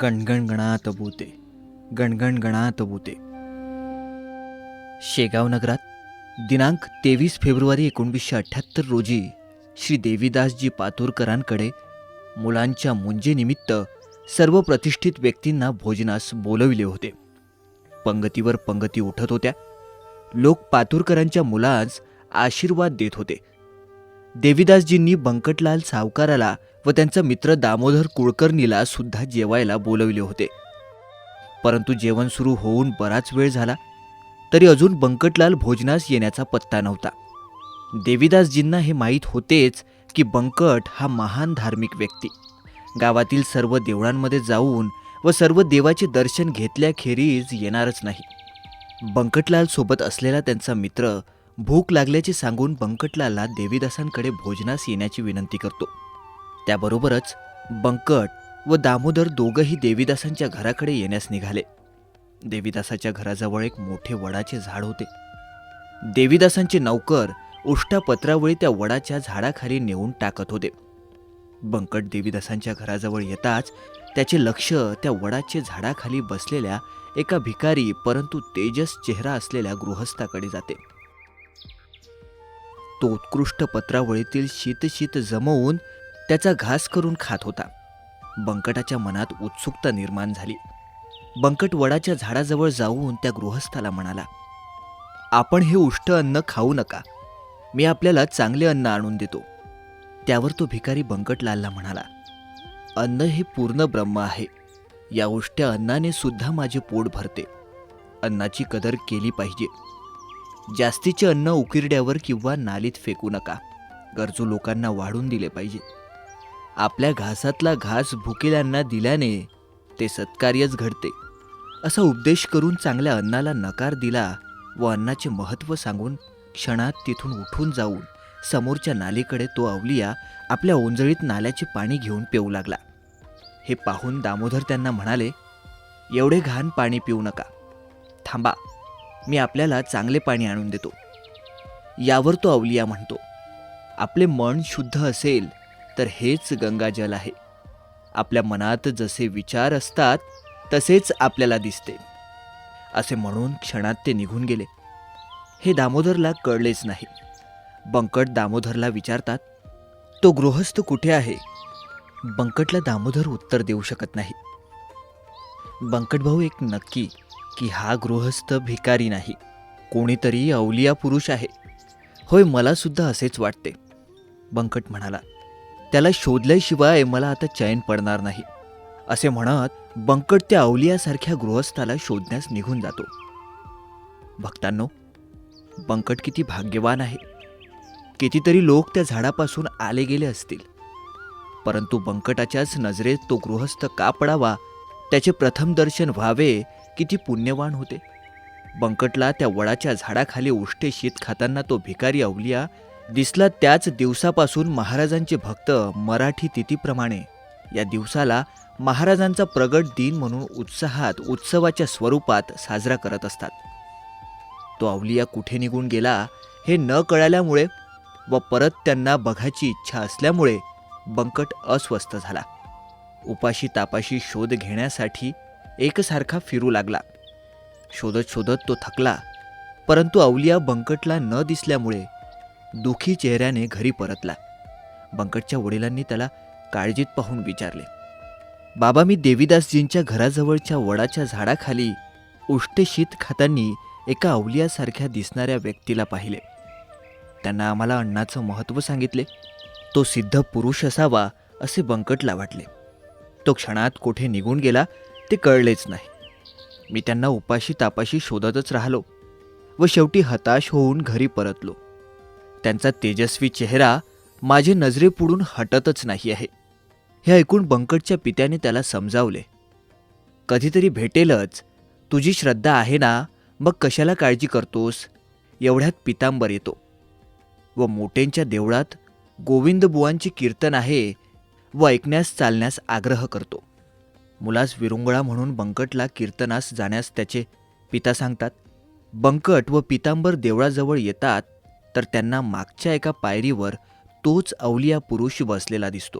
गणगणगणात बोते गणगणगणात बोते शेगाव नगरात दिनांक तेवीस फेब्रुवारी एकोणवीसशे अठ्ठ्याहत्तर रोजी श्री देवीदासजी पातूरकरांकडे मुलांच्या मुंजेनिमित्त सर्व प्रतिष्ठित व्यक्तींना भोजनास बोलविले होते. पंगतीवर पंगती उठत होत्या. लोक पातूरकरांच्या मुलास आशीर्वाद देत होते. देवीदासजींनी बंकटलाल सावकाराला व त्यांचा मित्र दामोदर कुळकर्णीला सुद्धा जेवायला बोलविले होते. परंतु जेवण सुरू होऊन बराच वेळ झाला तरी अजून बंकटलाल भोजनास येण्याचा पत्ता नव्हता. देवीदासजींना हे माहीत होतेच की बंकट हा महान धार्मिक व्यक्ती. गावातील सर्व देवळांमध्ये जाऊन व सर्व देवाचे दर्शन घेतल्याखेरीज येणारच नाही. बंकटलाल सोबत असलेला त्यांचा मित्र भूक लागल्याचे सांगून बंकटलालला देवीदासांकडे भोजनास येण्याची विनंती करतो. त्याबरोबरच बंकट व दामोदर दोघंही देवीदासांच्या घराकडे येण्यास निघाले. देवीदासाच्या घराजवळ एक मोठे वडाचे झाड होते. देवीदासांचे नौकर उष्टा पत्रावळी त्या वडाच्या झाडाखाली नेऊन टाकत होते. बंकट देवीदासांच्या घराजवळ येताच त्याचे लक्ष त्या वडाचे झाडाखाली बसलेल्या एका भिकारी परंतु तेजस चेहरा असलेल्या गृहस्थाकडे जाते. तो उत्कृष्ट पत्रावळीतील शीतशीत जमवून त्याचा घास करून खात होता. बंकटाच्या मनात उत्सुकता निर्माण झाली. बंकट वडाच्या झाडाजवळ जाऊन त्या गृहस्थाला म्हणाला आपण हे उष्ट अन्न खाऊ नका. मी आपल्याला चांगले अन्न आणून देतो. त्यावर तो भिकारी बंकटलालला म्हणाला अन्न हे पूर्ण ब्रह्म आहे. या उष्ट्या अन्नाने सुद्धा माझे पोट भरते. अन्नाची कदर केली पाहिजे. जास्तीचे अन्न उकिरड्यावर किंवा नालीत फेकू नका. गरजू लोकांना वाढून दिले पाहिजे. आपल्या घासातला घास भुकेल्यांना दिल्याने ते सत्कार्यच घडते. असा उपदेश करून चांगल्या अन्नाला नकार दिला व अन्नाचे महत्त्व सांगून क्षणात तिथून उठून जाऊन समोरच्या नालीकडे तो अवलिया आपल्या ओंजळीत नाल्याचे पाणी घेऊन पिऊ लागला. हे पाहून दामोदर त्यांना म्हणाले एवढे घाण पाणी पिऊ नका. थांबा मी आपल्याला चांगले पाणी आणून देतो. यावर तो अवलिया म्हणतो आपले मन शुद्ध असेल तर हेच गंगाजल आहे. आपल्या मनात जसे विचार असतात तसेच आपल्याला दिसते. असे म्हणून क्षणात ते निघून गेले. हे दामोदरला कळलेच नाही. बंकट दामोदरला विचारतात तो गृहस्थ कुठे आहे? बंकटला दामोदर उत्तर देऊ शकत नाही. बंकट भाऊ एक नक्की की हा गृहस्थ भिकारी नाही. कोणीतरी अवलिया पुरुष आहे. होय मलासुद्धा असेच वाटते. बंकट म्हणाला त्याला शोधल्याशिवाय मला आता चैन पडणार नाही असे म्हणत बंकट त्या अवलियासारख्या गृहस्थाला शोधण्यास निघून जातो. भक्तांनो बंकट किती भाग्यवान आहे. कितीतरी लोक त्या झाडापासून आले गेले असतील. परंतु बंकटाच्याच नजरेत तो गृहस्थ का पडावा त्याचे प्रथम दर्शन व्हावे किती पुण्यवान होते. बंकटला त्या वडाच्या झाडाखाली उष्टे शीत खाताना तो भिकारी अवलिया दिसला त्याच दिवसापासून महाराजांचे भक्त मराठी तिथीप्रमाणे. या दिवसाला महाराजांचा प्रगट दिन म्हणून उत्साहात उत्सवाच्या स्वरूपात साजरा करत असतात. तो अवलिया कुठे निघून गेला हे न कळाल्यामुळे व परत त्यांना बघायची इच्छा असल्यामुळे बंकट अस्वस्थ झाला. उपाशी तापाशी शोध घेण्यासाठी एकसारखा फिरू लागला. शोधत शोधत तो थकला परंतु अवलिया बंकटला न दिसल्यामुळे दुखी चेहऱ्याने घरी परतला. बंकटच्या वडिलांनी त्याला काळजीत पाहून विचारले बाबा मी देवीदासजींच्या घराजवळच्या वडाच्या झाडाखाली उष्टे शीत खातांनी एका अवलियासारख्या दिसणाऱ्या व्यक्तीला पाहिले. त्यांना आम्हाला अण्णाचं महत्त्व सांगितले. तो सिद्ध पुरुष असावा असे बंकटला वाटले. तो क्षणात कुठे निघून गेला ते कळलेच नाही. मी त्यांना उपाशी तापाशी शोधतच राहिलो व शेवटी हताश होऊन घरी परतलो. त्यांचा तेजस्वी चेहरा माझे नजरेपुढून हटतच नाही आहे. हे ऐकून बंकटच्या पित्याने त्याला समजावले. कधीतरी भेटेलच. तुझी श्रद्धा आहे ना? मग कशाला काळजी करतोस? एवढ्यात पितांबर येतो. व मोटेंच्या देवळात गोविंदबुवांची कीर्तन आहे व ऐकण्यास चालण्यास आग्रह करतो. मुलास विरुंगळा म्हणून बंकटला कीर्तनास जाण्यास त्याचे पिता सांगतात. बंकट व पितांबर देवळाजवळ येतात. तर त्यांना मागच्या एका पायरीवर तोच अवलिया पुरुष बसलेला दिसतो.